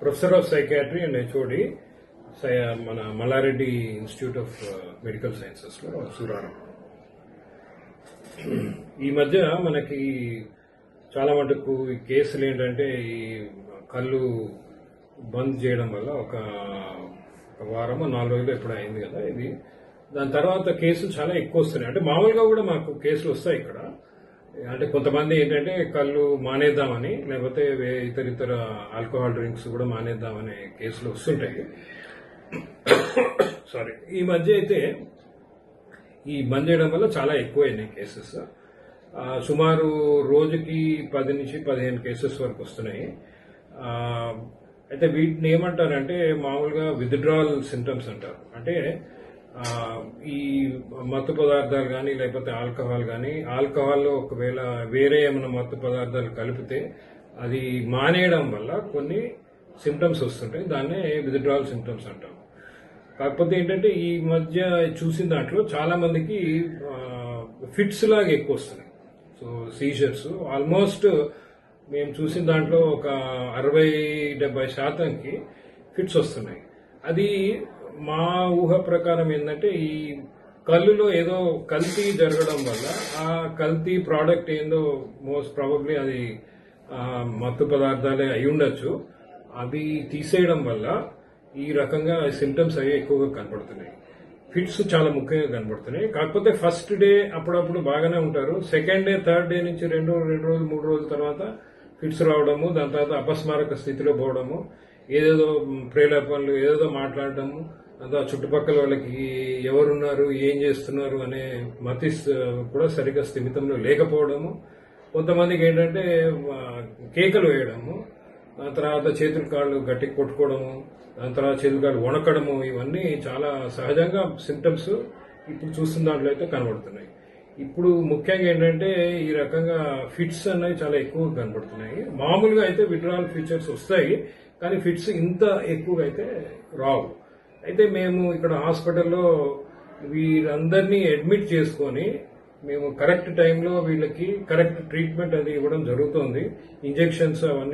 Professor of psychiatry and HOD మన Mallareddy institute of medical సైన్సెస్లో సూరారం. ఈ మధ్య మనకి చాలా మటుకు ఈ కేసులు ఏంటంటే ఈ కళ్ళు బంద్ చేయడం వల్ల ఒక వారము నాలుగు రోజులు ఎప్పుడు అయింది కదా ఇది. దాని తర్వాత కేసులు చాలా ఎక్కువ వస్తున్నాయి. అంటే మామూలుగా కూడా మాకు కేసులు వస్తాయి ఇక్కడ. అంటే కొంతమంది ఏంటంటే కళ్ళు మానేద్దామని లేకపోతే ఇతర ఇతర ఆల్కహాల్ డ్రింక్స్ కూడా మానేద్దామనే కేసులు వస్తుంటాయి. సారీ ఈ మధ్య అయితే ఈ బంద్ చేయడం వల్ల చాలా ఎక్కువైనాయి కేసెస్. సుమారు రోజుకి పది నుంచి పదిహేను కేసెస్ వరకు వస్తున్నాయి. అయితే వీటిని ఏమంటారంటే మామూలుగా విత్డ్రావల్ సింటమ్స్ అంటారు. అంటే ఈ మత్తు పదార్థాలు కానీ లేకపోతే ఆల్కహాల్ కానీ ఆల్కహాల్లో ఒకవేళ వేరే ఏమైనా మత్తు పదార్థాలు కలిపితే అది మానేయడం వల్ల కొన్ని సిమ్టమ్స్ వస్తుంటాయి. దాన్నే విత్డ్రావల్ సిమ్టమ్స్ అంటాం. కాకపోతే ఏంటంటే ఈ మధ్య చూసిన దాంట్లో చాలా మందికి ఫిట్స్ లాగా ఎక్కువ వస్తున్నాయి. సో సీజర్స్ ఆల్మోస్ట్ మేము చూసిన దాంట్లో ఒక అరవై డెబ్బై శాతంకి ఫిట్స్ వస్తున్నాయి. అది మా ఊహ ప్రకారం ఏంటంటే ఈ కళ్ళులో ఏదో కల్తీ జరగడం వల్ల ఆ కల్తీ ప్రోడక్ట్ ఏందో మోస్ట్ ప్రాబబ్లీ అది మత్తు పదార్థాలే అయి ఉండొచ్చు. అవి తీసేయడం వల్ల ఈ రకంగా సిమ్టమ్స్ అవి ఎక్కువగా కనపడుతున్నాయి. ఫిట్స్ చాలా ముఖ్యంగా కనపడుతున్నాయి. కాకపోతే ఫస్ట్ డే అప్పుడప్పుడు బాగానే ఉంటారు. సెకండ్ డే థర్డ్ డే నుంచి రెండు రెండు రోజులు మూడు రోజుల తర్వాత ఫిట్స్ రావడము దాని తర్వాత అపస్మారక స్థితిలో పోవడము ఏదేదో ప్రేరేపణలు ఏదేదో మాట్లాడటము అంతా చుట్టుపక్కల వాళ్ళకి ఎవరున్నారు ఏం చేస్తున్నారు అనే మతి కూడా సరిగ్గా స్థిమితంలో లేకపోవడము. కొంతమందికి ఏంటంటే కేకలు వేయడము దాని తర్వాత చేతులు కాళ్ళు గట్టి కొట్టుకోవడము దాని తర్వాత చేతులు కాళ్ళు వణకడము ఇవన్నీ చాలా సహజంగా సింటమ్స్ ఇప్పుడు చూస్తున్న దాంట్లో అయితే కనబడుతున్నాయి. ఇప్పుడు ముఖ్యంగా ఏంటంటే ఈ రకంగా ఫిట్స్ అనేవి చాలా ఎక్కువ కనబడుతున్నాయి. మామూలుగా అయితే విడ్రాల్ ఫీచర్స్ వస్తాయి కానీ ఫిట్స్ ఇంత ఎక్కువగా అయితే రావు. అయితే మేము ఇక్కడ హాస్పిటల్లో వీరందరినీ అడ్మిట్ చేసుకొని మేము కరెక్ట్ టైంలో వీళ్ళకి కరెక్ట్ ట్రీట్మెంట్ అది ఇవ్వడం జరుగుతుంది. ఇంజెక్షన్స్ అవన్నీ